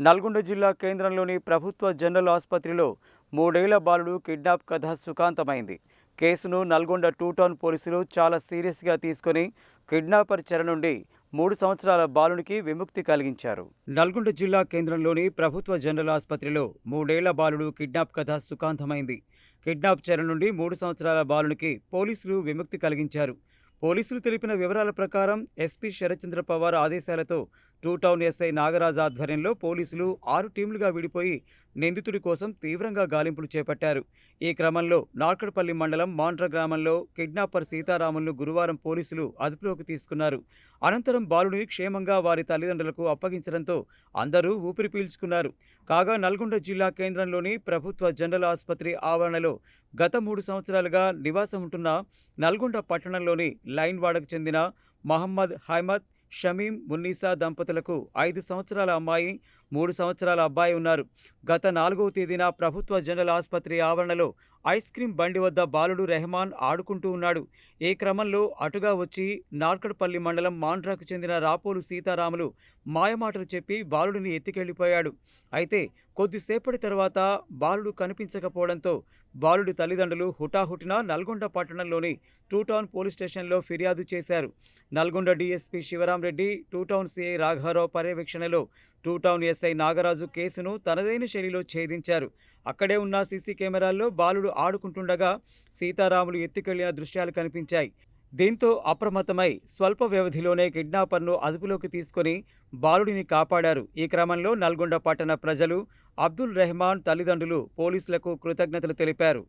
నల్గొండ జిల్లా కేంద్రంలోని ప్రభుత్వ జనరల్ ఆసుపత్రిలో మూడేళ్ళ బాలుడు కిడ్నాప్ కథ సుఖాంతమైంది. కేసును నల్గొండ టూ టౌన్ పోలీసులు చాలా సీరియస్గా తీసుకొని కిడ్నాపర్ చెర నుండి మూడు సంవత్సరాల బాలునికి విముక్తి కలిగించారు. నల్గొండ జిల్లా కేంద్రంలోని ప్రభుత్వ జనరల్ ఆసుపత్రిలో మూడేళ్ళ బాలుడు కిడ్నాప్ కథ సుఖాంతమైంది. కిడ్నాప్ చెర నుండి మూడు సంవత్సరాల బాలునికి పోలీసులు విముక్తి కలిగించారు. పోలీసులు తెలిపిన వివరాల ప్రకారం ఎస్పీ శరత్చంద్ర పవార్ ఆదేశాలతో టూ టౌన్ ఎస్ఐ నాగరాజ్ ఆధ్వర్యంలో పోలీసులు ఆరు టీంలుగా విడిపోయి నిందితుడి కోసం తీవ్రంగా గాలింపులు చేపట్టారు. ఈ క్రమంలో నార్కడ్పల్లి మండలం మాండ్ర గ్రామంలో కిడ్నాపర్ సీతారాములను గురువారం పోలీసులు అదుపులోకి తీసుకున్నారు. అనంతరం బాలుడిని క్షేమంగా వారి తల్లిదండ్రులకు అప్పగించడంతో అందరూ ఊపిరి పీల్చుకున్నారు. కాగా నల్గొండ జిల్లా కేంద్రంలోని ప్రభుత్వ జనరల్ ఆసుపత్రి ఆవరణలో గత మూడు సంవత్సరాలుగా నివాసం ఉంటున్న నల్గొండ పట్టణంలోని లైన్ వాడకు చెందిన మహమ్మద్ హైమద్ షమీం మున్నీసా దంపతులకు ఐదు సంవత్సరాల అమ్మాయి మూడు సంవత్సరాల అబ్బాయి ఉన్నారు. గత నాలుగవ తేదీన ప్రభుత్వ జనరల్ ఆసుపత్రి ఆవరణలో ఐస్ క్రీం బండి వద్ద బాలుడు రెహమాన్ ఆడుకుంటూ ఉన్నాడు. ఈ క్రమంలో అటుగా వచ్చి నార్కడ్పల్లి మండలం మాండ్రాకు చెందిన రాపోలు సీతారాములు మాయమాటలు చెప్పి బాలుడిని ఎత్తికెళ్ళిపోయాడు అయితే కొద్దిసేపటి తర్వాత బాలుడు కనిపించకపోవడంతో బాలుడి తల్లిదండ్రులు హుటాహుటిన నల్గొండ పట్టణంలోని టూటౌన్ పోలీస్ స్టేషన్లో ఫిర్యాదు చేశారు. నల్గొండ డీఎస్పీ శివరాం రెడ్డి సిఐ రాఘారావు పర్యవేక్షణలో టూటౌన్ ఎస్ ఎస్ఐ నాగరాజు కేసును తనదైన శైలిలో ఛేదించారు. అక్కడే ఉన్న సీసీ కెమెరాల్లో బాలుడు ఆడుకుంటుండగా సీతారాములు ఎత్తుకెళ్ళిన దృశ్యాలు కనిపించాయి. దీంతో అప్రమత్తమై స్వల్ప వ్యవధిలోనే కిడ్నాపర్ను అదుపులోకి తీసుకొని బాలుడిని కాపాడారు. ఈ క్రమంలో నల్గొండ పట్టణ ప్రజలు అబ్దుల్ రెహమాన్ తల్లిదండ్రులు పోలీసులకు కృతజ్ఞతలు తెలిపారు.